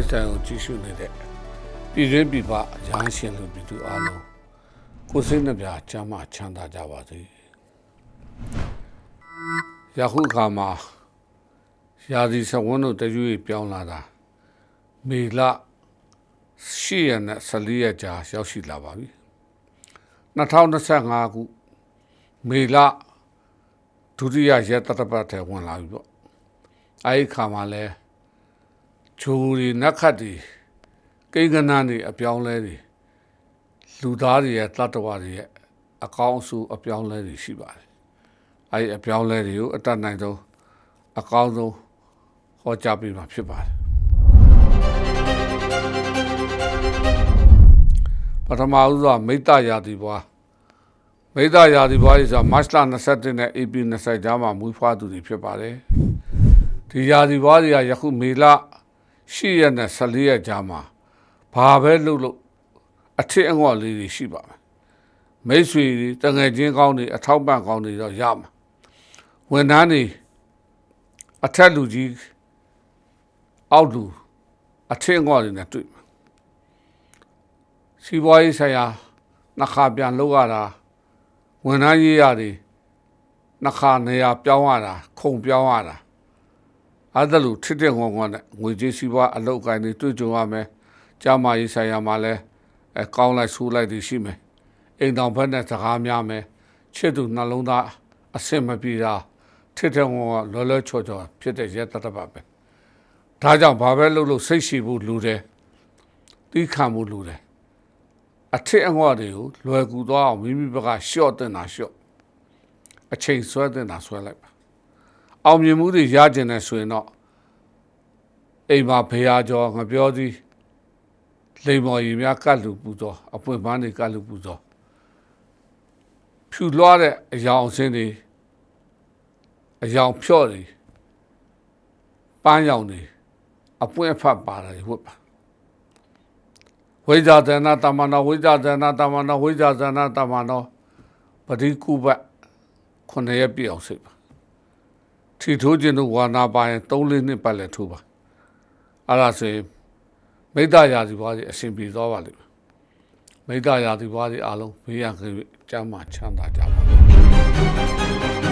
လိုက်စံကိုကြည့်ရှုနေတဲ့ပြည်တွင်းပြည်ပရဟန်းရှင်လူပြည်သူအားလုံးကိုယ်စိတ်နှပြချမ်းသာချမ်းသာကြပါစေယခုအခါမှာရာသီစဝန်းတို့တရွေ့ပြောင်းလာတာမေလ10ရက်နဲ့14ရက်ကြာရောက်ရှိလာပါပြီ2025ခုမေလဒုတိယရက်တတပတ်ထဲဝင်လာပြီပေါ့အဲဒီခါမှာလဲ ဂျိုးတွေနက်ခတ်တွေကိန်းကနန်းတွေအပြောင်းလဲတွေလူသားတွေရဲ့တတ္တဝါတွေရဲ့အကောင်းအဆိုးအပြောင်းလဲတွေရှိပါတယ်အဲဒီအပြောင်းလဲတွေကိုအတတ်နိုင်ဆုံးအကောင်းဆုံးဟောကြားပေးမှာဖြစ်ပါတယ်ပထမဦးစွာမိတ္တရာတိဘွားမိတ္တရာတိဘွားကြီးဆိုတာမတ်လ27နဲ့ AP 20ကြားမှာမွေးဖွားသူတွေဖြစ်ပါတယ်ဒီရာတိဘွားတွေကယခုမေလ10 ရက်နဲ့14ရက်ကြားမှာဘာပဲလုပ်လို့အထစ်အငေါ်လေးတွေရှိပါမယ်မိတ်ဆွေတွေတငယ်ချင်းကောင်းတွေအထောက်ပံ့ကောင်းတွေတော့ရမှာဝန်ထမ်းတွေအထက်လူကြီးအောက်လူအထစ်အငေါ်တွေနဲ့တွေ့မှာစီးပွားရေးဆိုင်ရာနှစ်ခါပြန်လုပ်ရတာဝန်ထမ်းရေးရတယ်နှစ်ခါနေရာပြောင်းရတာခုံပြောင်းရတာ အဲ့ဒါလို့ထစ်တဲ့ငုံငုံနဲ့ငွေကြေးစီးပွားအလုပ်ကိုင်းတွေတွေ့ကြုံရမယ်ကြာမာရေးဆိုင်ရာမှာလည်းအဲကောင်းလိုက်ဆိုးလိုက်တွေရှိမယ်အိမ်တော်ဘက်နဲ့စကားများမယ်ချစ်သူနှလုံးသားအဆင်မပြေတာထစ်တဲ့ငုံကလောလောချောချောဖြစ်တဲ့ရက်တတပါပဲဒါကြောင့်ဘာပဲလုပ်လို့စိတ်ရှိဖို့လူတယ်တီးခံဖို့လူတယ်အထစ်အငေါ့တွေကိုလွယ်ကူသွားအောင်မိမိဘက်ကရှော့တင်တာရှော့အချိန်ဆွဲတင်တာဆွဲလိုက်ပါ အောင်မြင်မှုတွေရကျင်တယ်ဆိုရင်တော့အိမ်မှာဖေဟာကျော်ငပြောသည်လိမ်မော်ရီများကတ်လူပူသောအပွင့်ပန်းတွေကတ်လူပူသောဖြူလွှားတဲ့အယောင်အစင်းတွေအယောင်ဖြော့တွေပန်းရောင်တွေအပွင့်အဖတ်ပါတာတွေဝတ်ပါဝိဇာသနာတမနောဝိဇာသနာတမနောဝိဇာသနာတမနောပတိကုဘခုနှစ်ရက်ပြည့်အောင်စိတ်ပါ ထီထိုးခြင်းတို့ဝါနာပါရင်3လေးနှစ်ပတ်လည်းထိုးပါအဲ့ဒါဆိုရင်မိတ္တရာသီဘွားကြီးအရှင်ပြေသွားပါလိမ့်မယ်မိတ္တရာသီဘွားကြီးအားလုံးဘေးရန်ကင်းကျမ်းမာချမ်းသာကြပါစေ